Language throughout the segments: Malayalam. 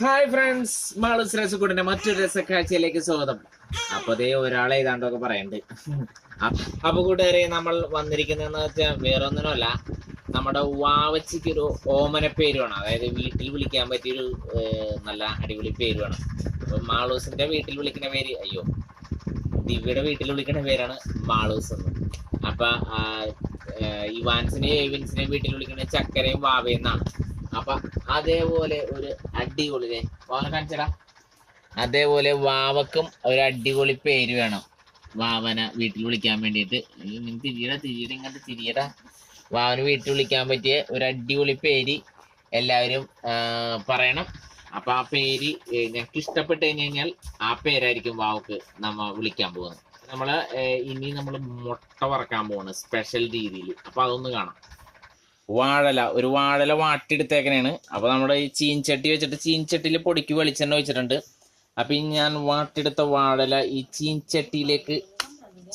ഫ്രണ്ട്സ് മാളൂസ് രസക്കൂടിന്റെ മറ്റൊരു രസക്കാഴ്ചയിലേക്ക് സ്വാഗതം. അപ്പൊ ദേ ഒരാളെ ഏതാണ്ടൊക്കെ പറയണ്ട്. അപ്പ- കൂട്ടുകാരെ നമ്മൾ വന്നിരിക്കുന്നതെന്ന് വെച്ചാൽ വേറൊന്നിനുമല്ല നമ്മുടെ വാവച്ചിക്ക് ഒരു ഓമന പേരുമാണ് അതായത് വീട്ടിൽ വിളിക്കാൻ പറ്റിയൊരു നല്ല അടിപൊളി പേര് വേണം അപ്പൊ മാളൂസിന്റെ വീട്ടിൽ വിളിക്കുന്ന പേര് അയ്യോ ദിവ്യയുടെ വീട്ടിൽ വിളിക്കുന്ന പേരാണ് മാളൂസ് എന്ന്. അപ്പൊ ഇവാൻസിനെയും ഏവിൻസിനെയും വീട്ടിൽ വിളിക്കുന്ന ചക്കരയും വാവയെന്നാണ് അപ്പൊ അതേപോലെ ഒരു അടിപൊളി കാണിച്ചടാ. അതേപോലെ വാവക്കും ഒരു അടിപൊളി പേര് വേണം. വാവന വീട്ടിൽ വിളിക്കാൻ വേണ്ടിയിട്ട്. തിരിയട തിരിയട ഇങ്ങോട്ട് തിരിയട. വാവന് വീട്ടിൽ വിളിക്കാൻ പറ്റിയ ഒരു അടിപൊളി പേര് എല്ലാവരും പറയണം. അപ്പൊ ആ പേര് ഞങ്ങൾക്ക് ഇഷ്ടപ്പെട്ട് കഴിഞ്ഞ് കഴിഞ്ഞാൽ ആ പേരായിരിക്കും വാവക്ക് നമ്മ വിളിക്കാൻ പോകുന്നത്. നമ്മൾ ഇനി നമ്മൾ മുട്ട വറക്കാൻ പോവാണ് സ്പെഷ്യൽ രീതിയിൽ അപ്പൊ അതൊന്ന് കാണാം. വാഴല ഒരു വാഴല വാട്ടിയെടുത്തേക്കണേണ്. അപ്പൊ നമ്മുടെ ഈ ചീൻചട്ടി വെച്ചിട്ട് ചീൻചട്ടിയിൽ പൊടിക്ക് വെളിച്ചെണ്ണ വെച്ചിട്ടുണ്ട് അപ്പൊ ഈ ഞാൻ വാട്ടിയെടുത്ത വാഴല ഈ ചീൻചട്ടിയിലേക്ക്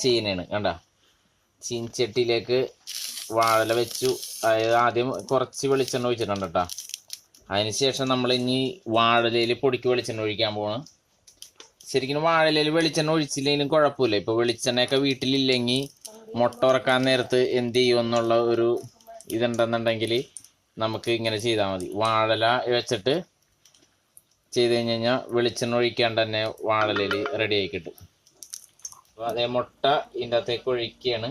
ചെയ്യണേണ് കണ്ട? ചീൻചട്ടിയിലേക്ക് വാഴല വെച്ചു. അതായത് ആദ്യം കുറച്ച് വെളിച്ചെണ്ണ ഒഴിച്ചിട്ടുണ്ട് കേട്ടോ. അതിനുശേഷം നമ്മൾ ഇനി വാഴലയിൽ പൊടിക്ക് വെളിച്ചെണ്ണ ഒഴിക്കാൻ പോവാണ്. ശരിക്കും വാഴലയിൽ വെളിച്ചെണ്ണ ഒഴിച്ചില്ലെങ്കിലും കുഴപ്പമില്ല. ഇപ്പൊ വെളിച്ചെണ്ണയൊക്കെ വീട്ടിലില്ലെങ്കിൽ മുട്ട ഉറക്കാൻ നേരത്ത് എന്ത് ചെയ്യുമെന്നുള്ള ഒരു ഇതുണ്ടെന്നുണ്ടെങ്കിൽ നമുക്ക് ഇങ്ങനെ ചെയ്താൽ മതി. വാഴല വെച്ചിട്ട് ചെയ്ത് കഴിഞ്ഞ് കഴിഞ്ഞാൽ വെളിച്ചെണ്ണ ഒഴിക്കാണ്ട് തന്നെ വാഴലയിൽ റെഡി ആയി കിട്ടും. അപ്പോൾ അതേ മുട്ട ഇതിന്റെ അകത്തേക്ക് ഒഴിക്കുകയാണ്.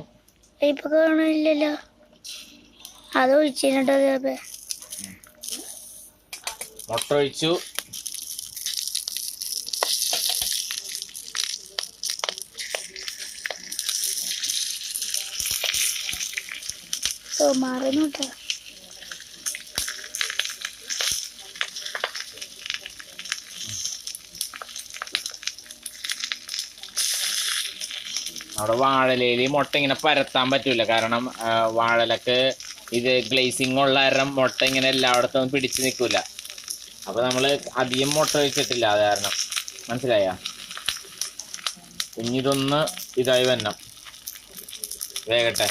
ഇപ്പൊ കാണില്ലല്ലോ അത് ഒഴിച്ചിട്ടുണ്ടോ മുട്ട ഒഴിച്ചു. സുമാറിനുണ്ടോ നമ്മുടെ വാഴലയിൽ മുട്ട ഇങ്ങനെ പരത്താൻ പറ്റൂല. കാരണം വാഴലക്ക് ഇത് ഗ്ലേസിങ് ഉള്ള കാരണം മുട്ട ഇങ്ങനെ എല്ലായിടത്തും പിടിച്ചു നിൽക്കൂല അപ്പൊ നമ്മൾ അധികം മുട്ട വെച്ചിട്ടില്ല അത് കാരണം. മനസ്സിലായ? ഇനി ഇതൊന്ന് ഇതായി വരണം. വേഗട്ടെ.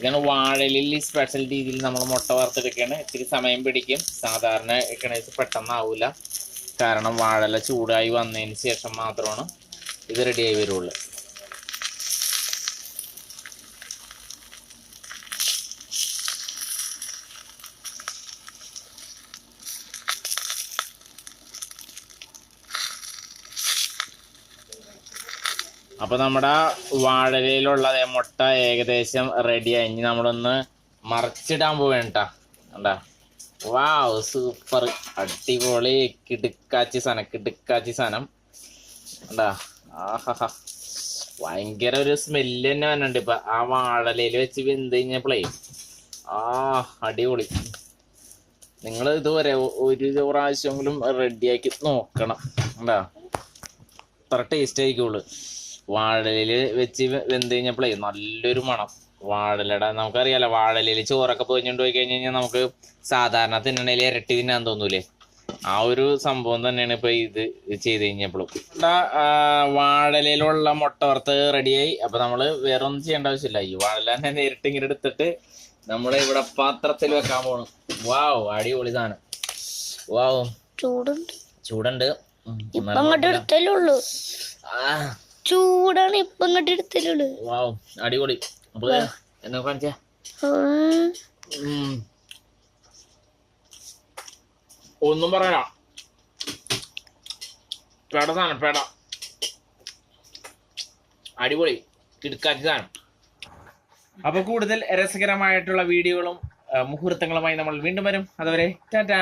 ഇതാണ് വാഴലിൽ സ്പെഷ്യൽ രീതിയിൽ നമ്മൾ മുട്ട വറുത്തെടുക്കുകയാണ് ഇത്തിരി സമയം പിടിക്കും. സാധാരണ ഇക്കണേസ് പെട്ടെന്നാവില്ല കാരണം വാഴല ചൂടായി വന്നതിന് ശേഷം മാത്രമാണ് ഇത് റെഡിയായി വരുള്ളൂ. അപ്പൊ നമ്മുടെ വാഴയിലുള്ള അതേ മുട്ട ഏകദേശം റെഡിയായി ഇനി നമ്മളൊന്ന് മറിച്ചിടാൻ പോവേണ്ട വാവ് സൂപ്പർ അടിപൊളി. കിടുക്കാച്ചി സാധനം കിടുക്കാച്ചി സാധനം. കണ്ടാ? ആഹാ ഭയങ്കര ഒരു സ്മെല്ല് തന്നെ വന്നിട്ടുണ്ട് ഇപ്പൊ. ആ വാഴലയിൽ വെച്ച് വെന്ത് കഴിഞ്ഞപ്പോളേ. ആ അടിപൊളി. നിങ്ങൾ ഇതുവരെ ഒരു പ്രാവശ്യമെങ്കിലും റെഡിയാക്കി നോക്കണം. എന്താ അത്ര ടേസ്റ്റ് ആയിരിക്കുള്ളൂ. വാഴലയിൽ വെച്ച് വെന്ത് കഴിഞ്ഞപ്പോഴേ നല്ലൊരു മണം. വാഴലട നമുക്കറിയാലോ വാഴലിൽ ചോറൊക്കെ പൊഞ്ഞുകൊണ്ട് പോയി കഴിഞ്ഞ് കഴിഞ്ഞാൽ നമുക്ക് സാധാരണ തിന്നണേൽ ഇരട്ടി തിന്നാൻ തോന്നൂലേ? ആ ഒരു സംഭവം തന്നെയാണ് ഇപ്പൊ ഇത് ചെയ്ത് കഴിഞ്ഞപ്പോഴും വാഴലയിലുള്ള മുട്ട വറുത്ത് റെഡിയായി. അപ്പൊ നമ്മൾ വേറെ ഒന്നും ചെയ്യേണ്ട ആവശ്യമില്ല. ഈ വാഴല തന്നെ നേരിട്ട് ഇങ്ങനെ എടുത്തിട്ട് നമ്മൾ ഇവിടെ പാത്രത്തിൽ വെക്കാൻ പോണു. വാവ് അടിപൊളി സാധനം. വാവ്. ചൂടുണ്ട്. ചൂടുണ്ട്. ഉം, ഇപ്പൊ നല്ല അങ്ങോട്ട് കുഴപ്പമില്ല. എടുത്തല്ലുള്ളൂ ആ. ചൂടാണ് ഇപ്പൊ ഇങ്ങോട്ട് എടുത്തല്ലുള്ളൂ വാവ് അടിപൊളി. അപ്പൊ ദേ, എന്നെ കാണിച്ചേ? ഒന്നും പറയാ പേട സാധനം പേട. അടിപൊളി. കിടക്കാച്ച സാധനം. അപ്പൊ കൂടുതൽ രസകരമായിട്ടുള്ള വീഡിയോകളും മുഹൂർത്തങ്ങളുമായി നമ്മൾ വീണ്ടും വരും. അതുവരെ ടാറ്റാ